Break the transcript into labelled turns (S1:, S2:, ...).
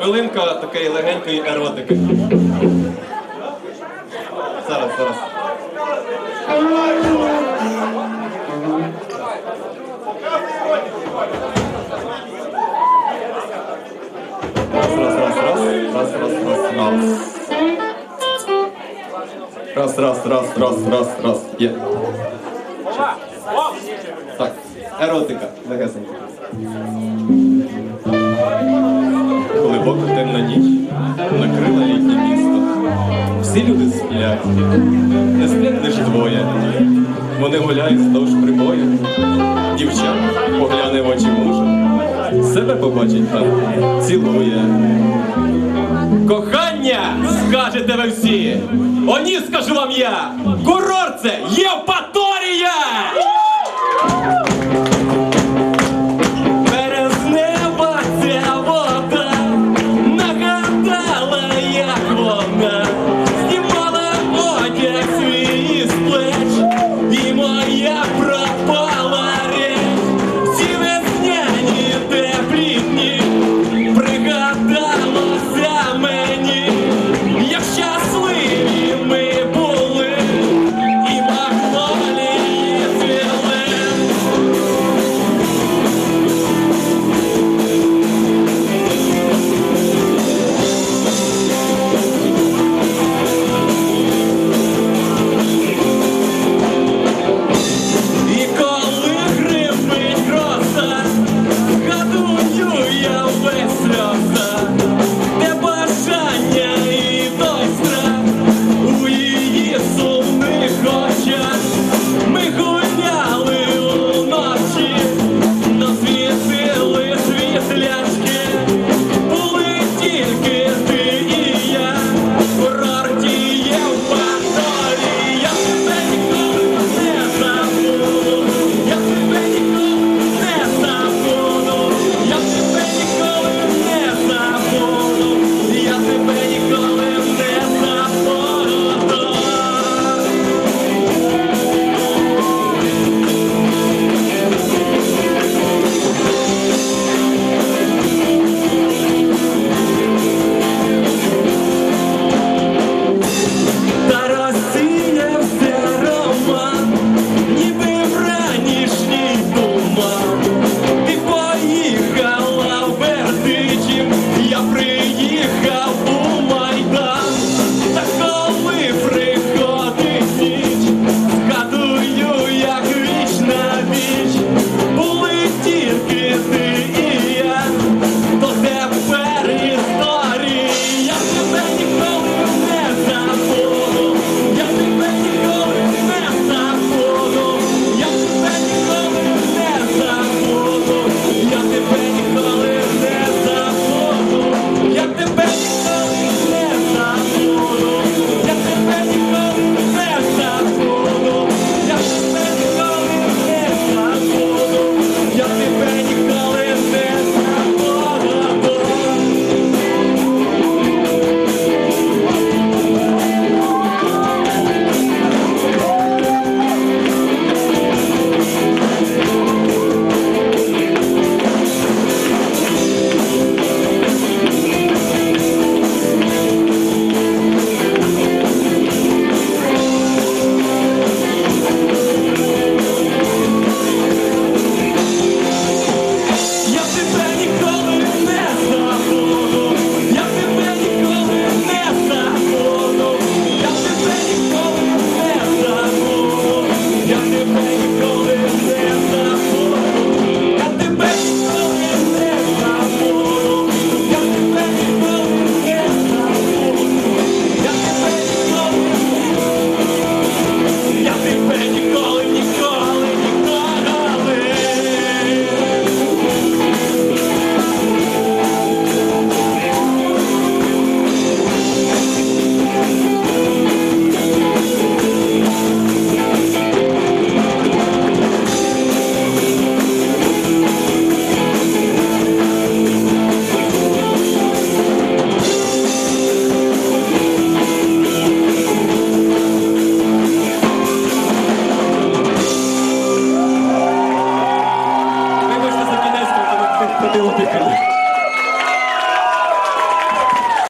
S1: хвилинка такої легенької еротики. Зараз, зараз. Раз, раз, раз, раз, раз, раз, раз, раз. Раз, раз, раз, раз, раз, раз. Є. Так, еротика, легесенька. Не сплять лиш двоє. Вони гуляють вздовж прибою. Дівчат погляне в очі мужа. Себе побачить там, цілує. Кохання, скажете ви всі! О, ні, скажу вам я! Курорт це Євпаторія! За мені, як щас.